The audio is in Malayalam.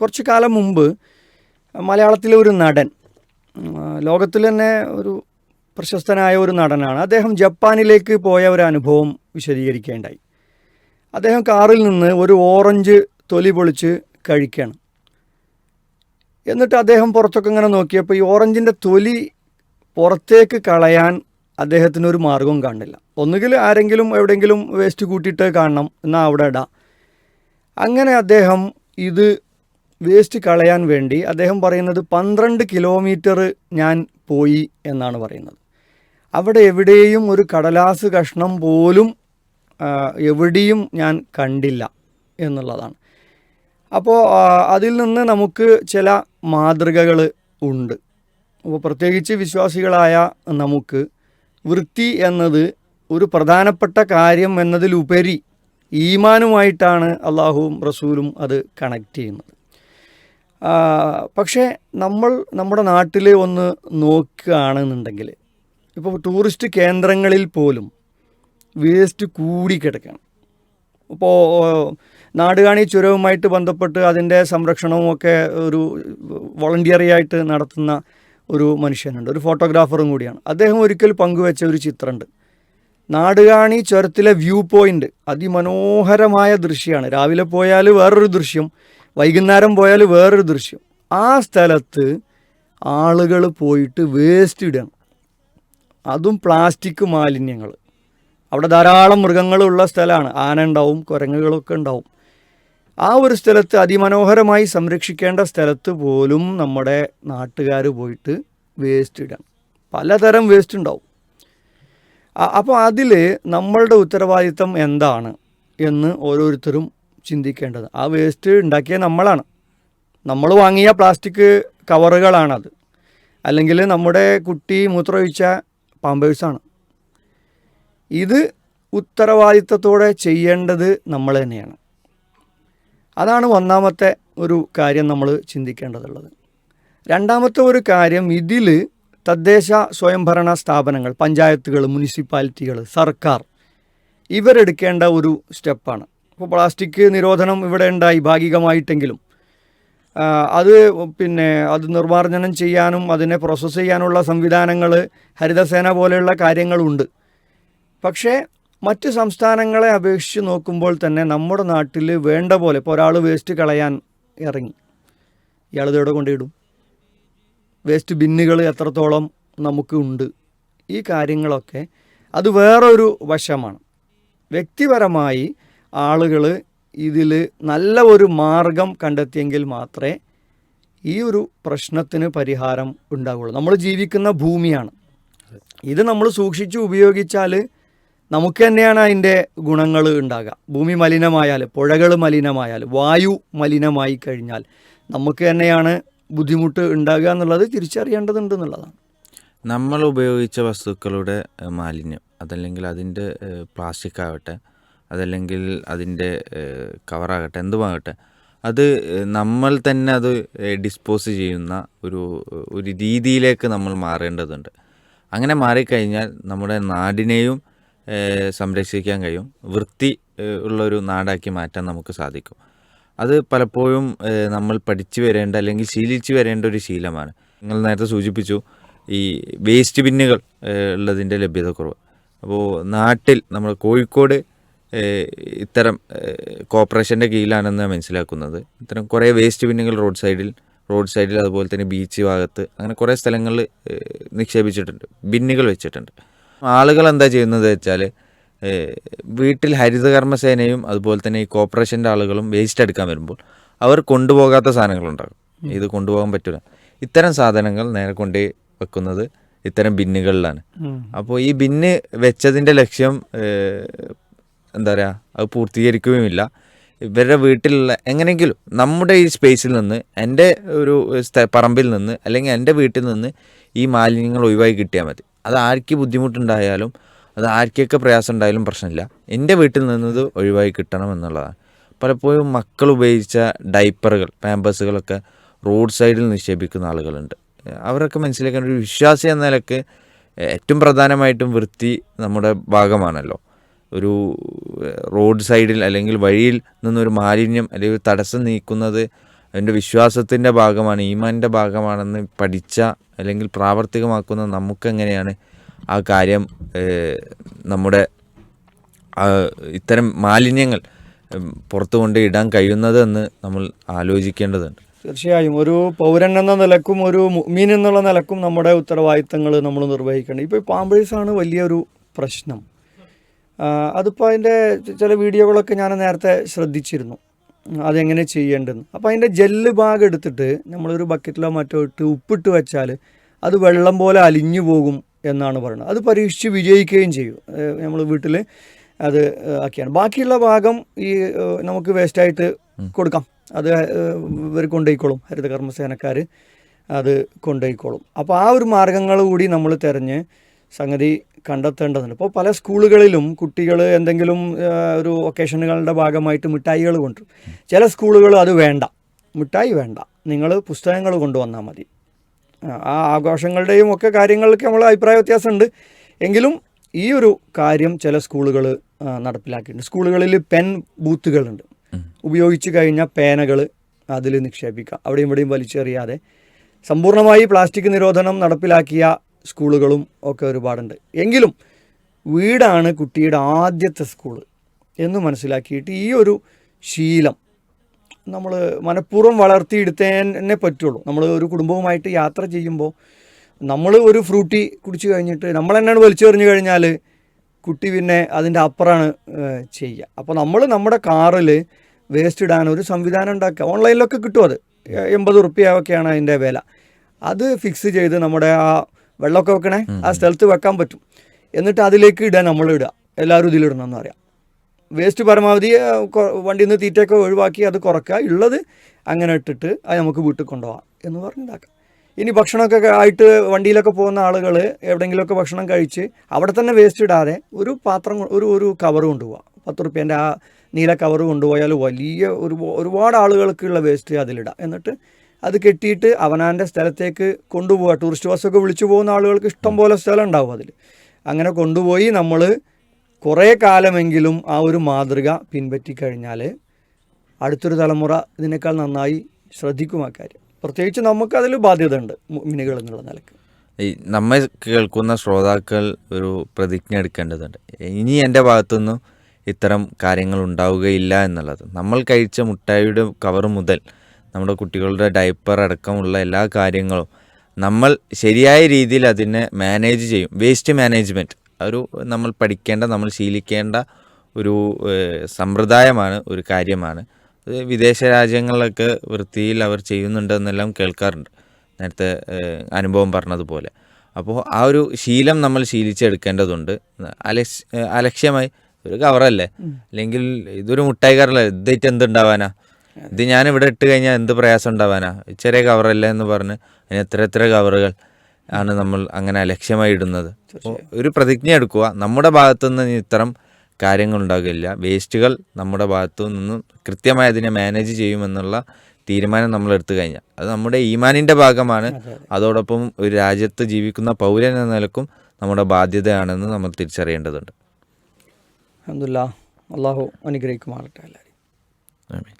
കുറച്ച് കാലം മുമ്പ് മലയാളത്തിലെ ഒരു നടൻ ലോകത്തിൽ തന്നെ ഒരു പ്രശസ്തനായ ഒരു നടനാണ്. അദ്ദേഹം ജപ്പാനിലേക്ക് പോയ ഒരു അനുഭവം വിശദീകരിക്കേണ്ടായി. അദ്ദേഹം കാറിൽ നിന്ന് ഒരു ഓറഞ്ച് തൊലി പൊളിച്ച് കഴിക്കുകയാണ് എന്നിട്ട് അദ്ദേഹം പുറത്തൊക്കെ ഇങ്ങനെ നോക്കിയപ്പോൾ ഈ ഓറഞ്ചിന്റെ തൊലി പുറത്തേക്ക് കളയാൻ അദ്ദേഹത്തിന് ഒരു മാർഗവും കാണില്ല. ഒന്നുകിൽ ആരെങ്കിലും എവിടെയെങ്കിലും വേസ്റ്റ് കൂട്ടിയിട്ട് കാണണം എന്നാൽ അവിടെ ഇടാം. അങ്ങനെ അദ്ദേഹം ഇത് വേസ്റ്റ് കളയാൻ വേണ്ടി അദ്ദേഹം പറയുന്നത് പന്ത്രണ്ട് കിലോമീറ്റർ ഞാൻ പോയി എന്നാണ് പറയുന്നത്. അവിടെ എവിടെയും ഒരു കടലാസ് കഷ്ണം പോലും എവിടെയും ഞാൻ കണ്ടില്ല എന്നുള്ളതാണ്. അപ്പോൾ അതിൽ നിന്ന് നമുക്ക് ചില മാതൃകകൾ ഉണ്ട്. അപ്പോൾ പ്രത്യേകിച്ച് വിശ്വാസികളായ നമുക്ക് വൃത്തി എന്നത് ഒരു പ്രധാനപ്പെട്ട കാര്യം എന്നതിലുപരി ഈമാനുമായിട്ടാണ് അള്ളാഹുവും റസൂലും അത് കണക്ട് ചെയ്യുന്നത്. പക്ഷേ നമ്മൾ നമ്മുടെ നാട്ടിൽ ഒന്ന് നോക്കുകയാണെന്നുണ്ടെങ്കിൽ ഇപ്പോൾ ടൂറിസ്റ്റ് കേന്ദ്രങ്ങളിൽ പോലും വേസ്റ്റ് കൂടി കൂടിക്കിടക്കുകയാണ് ഇപ്പോൾ നാടുകാണി ചുരവുമായിട്ട് ബന്ധപ്പെട്ട് അതിന്റെ സംരക്ഷണവും ഒക്കെ ഒരു വോളണ്ടിയറി ആയിട്ട് നടത്തുന്ന ഒരു മനുഷ്യനുണ്ട്. ഒരു ഫോട്ടോഗ്രാഫറും കൂടിയാണ്. അദ്ദേഹം ഒരിക്കൽ പങ്കുവെച്ച ഒരു ചിത്രമുണ്ട്. നാടുകാണി ചുരത്തിലെ വ്യൂ പോയിന്റ് അതിമനോഹരമായ ദൃശ്യമാണ്. രാവിലെ പോയാൽ വേറൊരു ദൃശ്യം. വൈകുന്നേരം പോയാൽ വേറൊരു ദൃശ്യം. ആ സ്ഥലത്ത് ആളുകൾ പോയിട്ട് വേസ്റ്റ് ഇടണം അതും പ്ലാസ്റ്റിക് മാലിന്യങ്ങൾ അവിടെ ധാരാളം മൃഗങ്ങളുള്ള സ്ഥലമാണ് ആന ഉണ്ടാവും കുരങ്ങുകളൊക്കെ ഉണ്ടാവും. ആ ഒരു സ്ഥലത്ത് അതിമനോഹരമായി സംരക്ഷിക്കേണ്ട സ്ഥലത്ത് പോലും നമ്മുടെ നാട്ടുകാർ പോയിട്ട് വേസ്റ്റ് ഇടണം പലതരം വേസ്റ്റ് ഉണ്ടാവും. അപ്പോൾ അതിൽ നമ്മളുടെ ഉത്തരവാദിത്തം എന്താണ് എന്ന് ഓരോരുത്തരും ചിന്തിക്കേണ്ടത്. ആ വേസ്റ്റ് ഉണ്ടാക്കിയ നമ്മളാണ്. നമ്മൾ വാങ്ങിയ പ്ലാസ്റ്റിക് കവറുകളാണത്. അല്ലെങ്കിൽ നമ്മുടെ കുട്ടി മൂത്രമൊഴിച്ച പാമ്പേഴ്സാണ് ഇത് ഉത്തരവാദിത്തത്തോടെ ചെയ്യേണ്ടത് നമ്മൾ തന്നെയാണ്. അതാണ് ഒന്നാമത്തെ ഒരു കാര്യം നമ്മൾ ചിന്തിക്കേണ്ടതുള്ളത്. രണ്ടാമത്തെ ഒരു കാര്യം ഇതിൽ തദ്ദേശ സ്വയംഭരണ സ്ഥാപനങ്ങൾ പഞ്ചായത്തുകൾ മുനിസിപ്പാലിറ്റികൾ സർക്കാർ ഇവരെടുക്കേണ്ട ഒരു സ്റ്റെപ്പാണ്. ഇപ്പോൾ പ്ലാസ്റ്റിക് നിരോധനം ഇവിടെ ഉണ്ടായി ഭാഗികമായിട്ടെങ്കിലും. അത് പിന്നെ അത് നിർമ്മാർജനം ചെയ്യാനും അതിനെ പ്രോസസ്സ് ചെയ്യാനുള്ള സംവിധാനങ്ങൾ ഹരിതസേന പോലെയുള്ള കാര്യങ്ങളുണ്ട്. പക്ഷേ മറ്റ് സംസ്ഥാനങ്ങളെ അപേക്ഷിച്ച് നോക്കുമ്പോൾ തന്നെ നമ്മുടെ നാട്ടിൽ വേണ്ട പോലെ ഇപ്പോൾ ഒരാൾ വേസ്റ്റ് കളയാൻ ഇറങ്ങി. ഇയാൾ ഇതോടെ കൊണ്ടിടും വേസ്റ്റ് ബിന്നുകൾ എത്രത്തോളം നമുക്ക് ഉണ്ട്? ഈ കാര്യങ്ങളൊക്കെ അത് വേറൊരു വശമാണ്. വ്യക്തിപരമായി ആളുകൾ ഇതിൽ നല്ല ഒരു മാർഗം കണ്ടെത്തിയെങ്കിൽ മാത്രമേ ഈ ഒരു പ്രശ്നത്തിന് പരിഹാരം ഉണ്ടാവുള്ളൂ. നമ്മൾ ജീവിക്കുന്ന ഭൂമിയാണ്. ഇത് നമ്മൾ സൂക്ഷിച്ച് ഉപയോഗിച്ചാൽ നമുക്ക് തന്നെയാണ് അതിന്റെ ഗുണങ്ങൾ ഉണ്ടാകുക. ഭൂമി മലിനമായാൽ പുഴകൾ മലിനമായാൽ വായു മലിനമായി കഴിഞ്ഞാൽ നമുക്ക് തന്നെയാണ് ബുദ്ധിമുട്ട് ഉണ്ടാകുക എന്നുള്ളത് തിരിച്ചറിയേണ്ടതുണ്ട് എന്നുള്ളതാണ്. നമ്മൾ ഉപയോഗിച്ച വസ്തുക്കളുടെ മാലിന്യം അതല്ലെങ്കിൽ അതിന്റെ പ്ലാസ്റ്റിക് ആവട്ടെ അതല്ലെങ്കിൽ അതിന്റെ കവറാകട്ടെ എന്തുമാകട്ടെ അത് നമ്മൾ തന്നെ അത് ഡിസ്പോസ് ചെയ്യുന്ന ഒരു ഒരു രീതിയിലേക്ക് നമ്മൾ മാറേണ്ടതുണ്ട്. അങ്ങനെ മാറിക്കഴിഞ്ഞാൽ നമ്മുടെ നാടിനെയും സംരക്ഷിക്കാൻ കഴിയും. വൃത്തി ഉള്ളൊരു നാടാക്കി മാറ്റാൻ നമുക്ക് സാധിക്കും. അത് പലപ്പോഴും നമ്മൾ പഠിച്ചു വരേണ്ട അല്ലെങ്കിൽ ശീലിച്ചു വരേണ്ട ഒരു ശീലമാണ്. നിങ്ങൾ നേരത്തെ സൂചിപ്പിച്ചു ഈ വേസ്റ്റ് ബിന്നുകൾ ഉള്ളതിന്റെ ലഭ്യതക്കുറവ്. അപ്പോൾ നാട്ടിൽ നമ്മൾ കോഴിക്കോട് ഇത്തരം കോർപ്പറേഷന്റെ കീഴിലാണെന്ന് ഞാൻ മനസ്സിലാക്കുന്നത്. ഇത്തരം കുറേ വേസ്റ്റ് ബിന്നുകൾ റോഡ് സൈഡിൽ റോഡ് സൈഡിൽ അതുപോലെ തന്നെ ബീച്ച് ഭാഗത്ത് അങ്ങനെ കുറേ സ്ഥലങ്ങളിൽ നിക്ഷേപിച്ചിട്ടുണ്ട് ബിന്നുകൾ വെച്ചിട്ടുണ്ട്. ആളുകൾ എന്താ ചെയ്യുന്നത് വെച്ചാൽ വീട്ടിൽ ഹരിതകർമ്മസേനയും അതുപോലെ തന്നെ ഈ കോർപ്പറേഷന്റെ ആളുകളും വേസ്റ്റ് എടുക്കാൻ വരുമ്പോൾ അവർ കൊണ്ടുപോകാത്ത സാധനങ്ങളുണ്ടാകും. ഇത് കൊണ്ടുപോകാൻ പറ്റില്ല ഇത്തരം സാധനങ്ങൾ നേരെ കൊണ്ടേ വെക്കുന്നത് ഇത്തരം ബിന്നുകളിലാണ്. അപ്പോൾ ഈ ബിന്ന് വെച്ചതിന്റെ ലക്ഷ്യം എന്താ പറയുക അത് പൂർത്തീകരിക്കുകയുമില്ല. ഇവരുടെ വീട്ടിലുള്ള എങ്ങനെയെങ്കിലും നമ്മുടെ ഈ സ്പേസിൽ നിന്ന് എന്റെ ഒരു പറമ്പിൽ നിന്ന് അല്ലെങ്കിൽ എന്റെ വീട്ടിൽ നിന്ന് ഈ മാലിന്യങ്ങൾ ഒഴിവായി കിട്ടിയാൽ മതി. അത് ആർക്ക് ബുദ്ധിമുട്ടുണ്ടായാലും അത് ആർക്കൊക്കെ പ്രയാസം ഉണ്ടായാലും പ്രശ്നമില്ല. എന്റെ വീട്ടിൽ നിന്നത് ഒഴിവായി കിട്ടണം എന്നുള്ളതാണ്. പലപ്പോഴും മക്കൾ ഉപയോഗിച്ച ഡൈപ്പറുകൾ പാമ്പേഴ്സുകളൊക്കെ റോഡ് സൈഡിൽ നിക്ഷേപിക്കുന്ന ആളുകളുണ്ട്. അവരൊക്കെ മനസ്സിലാക്കേണ്ട ഒരു വിശ്വാസി എന്ന നിലയ്ക്ക് ഏറ്റവും പ്രധാനമായിട്ടും വൃത്തി നമ്മുടെ ഭാഗമാണല്ലോ. ഒരു റോഡ് സൈഡിൽ അല്ലെങ്കിൽ വഴിയിൽ നിന്നൊരു മാലിന്യം അല്ലെങ്കിൽ തടസ്സം നീക്കുന്നത് അതിന്റെ വിശ്വാസത്തിന്റെ ഭാഗമാണ് ഈമാന്റെ ഭാഗമാണെന്ന് പഠിച്ച അല്ലെങ്കിൽ പ്രാവർത്തികമാക്കുന്ന നമുക്കെങ്ങനെയാണ് ആ കാര്യം നമ്മുടെ ഇത്തരം മാലിന്യങ്ങൾ പുറത്തു കൊണ്ട് ഇടാൻ കഴിയുന്നത് എന്ന് നമ്മൾ ആലോചിക്കേണ്ടതുണ്ട്. തീർച്ചയായും. ഒരു പൗരൻ എന്ന നിലക്കും ഒരു മീൻ എന്നുള്ള നിലക്കും നമ്മുടെ ഉത്തരവാദിത്തങ്ങൾ നമ്മൾ നിർവഹിക്കണം ഇപ്പോൾ പാമ്പേഴ്സാണ് വലിയൊരു പ്രശ്നം. അതിപ്പോൾ അതിന്റെ ചില വീഡിയോകളൊക്കെ ഞാൻ നേരത്തെ ശ്രദ്ധിച്ചിരുന്നു. അതെങ്ങനെ ചെയ്യേണ്ടതെന്ന്. അപ്പോൾ അതിന്റെ ജെല്ല് ഭാഗം എടുത്തിട്ട് നമ്മളൊരു ബക്കറ്റിലോ മറ്റോ ഇട്ട് ഉപ്പിട്ട് വെച്ചാൽ അത് വെള്ളം പോലെ അലിഞ്ഞു പോകും എന്നാണ് പറയുന്നത്. അത് പരീക്ഷിച്ച് വിജയിക്കുകയും ചെയ്യും. നമ്മൾ വീട്ടിൽ അത് ആക്കിയാണ്. ബാക്കിയുള്ള ഭാഗം ഈ നമുക്ക് വേസ്റ്റായിട്ട് കൊടുക്കാം. അത് ഇവർ കൊണ്ടുപോയിക്കോളും ഹരിത കർമ്മസേനക്കാർ അത് കൊണ്ടുപോയിക്കോളും അപ്പോൾ ആ ഒരു മാർഗങ്ങൾ കൂടി നമ്മൾ തിരഞ്ഞ് സംഗതി കണ്ടെത്തേണ്ടതുണ്ട്. ഇപ്പോൾ പല സ്കൂളുകളിലും കുട്ടികൾ എന്തെങ്കിലും ഒരു ഒക്കേഷനുകളുടെ ഭാഗമായിട്ട് മിഠായികൾ കൊണ്ടുവരും ചില സ്കൂളുകൾ അത് വേണ്ട. മിഠായി വേണ്ട. നിങ്ങൾ പുസ്തകങ്ങൾ കൊണ്ടുവന്നാൽ മതി. ആ ആഘോഷങ്ങളുടെയും ഒക്കെ കാര്യങ്ങൾക്ക് നമ്മൾ അഭിപ്രായ വ്യത്യാസമുണ്ട്. എങ്കിലും ഈ ഒരു കാര്യം ചില സ്കൂളുകൾ നടപ്പിലാക്കിയിട്ടുണ്ട്. സ്കൂളുകളിൽ പെൻ ബൂത്തുകളുണ്ട്. ഉപയോഗിച്ച് കഴിഞ്ഞ പേനകൾ അതിൽ നിക്ഷേപിക്കുക. അവിടെയും ഇവിടെയും വലിച്ചെറിയാതെ സമ്പൂർണമായി പ്ലാസ്റ്റിക് നിരോധനം നടപ്പിലാക്കിയ സ്കൂളുകളും ഒക്കെ ഒരുപാടുണ്ട്. എങ്കിലും വീടാണ് കുട്ടിയുടെ ആദ്യത്തെ സ്കൂൾ എന്ന് മനസ്സിലാക്കിയിട്ട് ഈ ഒരു ശീലം നമ്മൾ മനഃപൂർവം വളർത്തിയെടുത്തേനെ പറ്റുള്ളൂ. നമ്മൾ ഒരു കുടുംബവുമായിട്ട് യാത്ര ചെയ്യുമ്പോൾ നമ്മൾ ഒരു ഫ്രൂട്ടി കുടിച്ചു കഴിഞ്ഞിട്ട് നമ്മൾ തന്നെയാണ് വലിച്ചെറിഞ്ഞു കഴിഞ്ഞാൽ കുട്ടി പിന്നെ അതിന്റെ അപ്പുറമാണ് ചെയ്യുക. അപ്പോൾ നമ്മൾ നമ്മുടെ കാറിൽ വേസ്റ്റ് ഇടാൻ ഒരു സംവിധാനം ഉണ്ടാക്കുക. ഓൺലൈനിലൊക്കെ കിട്ടും അത്. എൺപത് റുപ്യ അതിന്റെ വില. അത് ഫിക്സ് ചെയ്ത് നമ്മുടെ ആ വെള്ളമൊക്കെ വെക്കണേ ആ സ്ഥലത്ത് വെക്കാൻ പറ്റും. എന്നിട്ട് അതിലേക്ക് ഇടാൻ നമ്മൾ ഇടുക. എല്ലാവരും ഇതിലിടണം എന്ന് പറയാം. വേസ്റ്റ് പരമാവധി വണ്ടിയിൽ നിന്ന് തീറ്റയൊക്കെ ഒഴിവാക്കി അത് കുറക്കുക ഉള്ളത് അങ്ങനെ ഇട്ടിട്ട് അത് നമുക്ക് വീട്ടിൽ കൊണ്ടുപോകാം എന്ന് പറഞ്ഞിതാക്കാം ഇനി ഭക്ഷണമൊക്കെ ആയിട്ട് വണ്ടിയിലൊക്കെ പോകുന്ന ആളുകൾ എവിടെയെങ്കിലുമൊക്കെ ഭക്ഷണം കഴിച്ച് അവിടെ തന്നെ വേസ്റ്റ് ഇടാതെ ഒരു പാത്രം ഒരു ഒരു കവർ കൊണ്ടുപോകാം പത്ത് റുപ്യേന്റെ ആ നീല കവർ കൊണ്ടുപോയാൽ വലിയ ഒരു ഒരുപാട് ആളുകൾക്കുള്ള വേസ്റ്റ് അതിലിടാം. എന്നിട്ട് അത് കെട്ടിയിട്ട് അവനാന്റെ സ്ഥലത്തേക്ക് കൊണ്ടുപോവുക. ടൂറിസ്റ്റ് ബസ്സൊക്കെ വിളിച്ചു പോകുന്ന ആളുകൾക്ക് ഇഷ്ടം പോലെ സ്ഥലം ഉണ്ടാവും അതിൽ. അങ്ങനെ കൊണ്ടുപോയി നമ്മൾ കുറേ കാലമെങ്കിലും ആ ഒരു മാതൃക പിൻപറ്റിക്കഴിഞ്ഞാൽ അടുത്തൊരു തലമുറ ഇതിനേക്കാൾ നന്നായി ശ്രദ്ധിക്കും ആ കാര്യം. പ്രത്യേകിച്ച് നമുക്കതിൽ ബാധ്യത ഉണ്ട് മിനുകൾ എന്നുള്ള നിലയ്ക്ക്. ഈ നമ്മെ കേൾക്കുന്ന ശ്രോതാക്കൾ ഒരു പ്രതിജ്ഞ എടുക്കേണ്ടതുണ്ട്. ഇനി എന്റെ ഭാഗത്തുനിന്നും ഇത്തരം കാര്യങ്ങൾ ഉണ്ടാവുകയില്ല എന്നുള്ളത്. നമ്മൾ കഴിച്ച മുട്ടായിയുടെ കവർ മുതൽ നമ്മുടെ കുട്ടികളുടെ ഡയപ്പർ അടക്കമുള്ള എല്ലാ കാര്യങ്ങളും നമ്മൾ ശരിയായ രീതിയിൽ അതിനെ മാനേജ് ചെയ്യും. വേസ്റ്റ് മാനേജ്മെന്റ് ഒരു നമ്മൾ പഠിക്കേണ്ട നമ്മൾ ശീലിക്കേണ്ട ഒരു സമ്പ്രദായമാണ് ഒരു കാര്യമാണ്. വിദേശ രാജ്യങ്ങളിലൊക്കെ വൃത്തിയിൽ അവർ ചെയ്യുന്നുണ്ടെന്നെല്ലാം കേൾക്കാറുണ്ട്. നേരത്തെ അനുഭവം പറഞ്ഞതുപോലെ. അപ്പോൾ ആ ഒരു ശീലം നമ്മൾ ശീലിച്ചെടുക്കേണ്ടതുണ്ട്. അലക്ഷ്യ അലക്ഷ്യമായി. ഒരു കവറല്ലേ അല്ലെങ്കിൽ ഇതൊരു മുട്ടായി കവറല്ലേ ഇതായിട്ട് എന്തുണ്ടാവാനാ? ഇത് ഞാൻ ഇവിടെ ഇട്ട് കഴിഞ്ഞാൽ എന്ത് പ്രയാസം ഉണ്ടാവാനാ? ചെറിയ കവറല്ലേ എന്ന് പറഞ്ഞ് അതിന് എത്ര എത്ര കവറുകൾ ആണ് നമ്മൾ അങ്ങനെ അലക്ഷ്യമായി ഇടുന്നത്. ഒരു പ്രതിജ്ഞ എടുക്കുക. നമ്മുടെ ഭാഗത്തുനിന്ന് നിന്ന് ഇത്തരം കാര്യങ്ങൾ ഉണ്ടാകില്ല. വേസ്റ്റുകൾ നമ്മുടെ ഭാഗത്തു നിന്നും കൃത്യമായി അതിനെ മാനേജ് ചെയ്യുമെന്നുള്ള തീരുമാനം നമ്മൾ എടുത്തു കഴിഞ്ഞാൽ അത് നമ്മുടെ ഈമാനിന്റെ ഭാഗമാണ്. അതോടൊപ്പം ഒരു രാജ്യത്ത് ജീവിക്കുന്ന പൗരൻ എന്ന നിലക്കും നമ്മുടെ ബാധ്യതയാണെന്ന് നമ്മൾ തിരിച്ചറിയേണ്ടതുണ്ട്. അഹമ്മദില്ല അള്ളാഹു അനുഗ്രഹിക്കുമാറട്ടെ എല്ലാവരും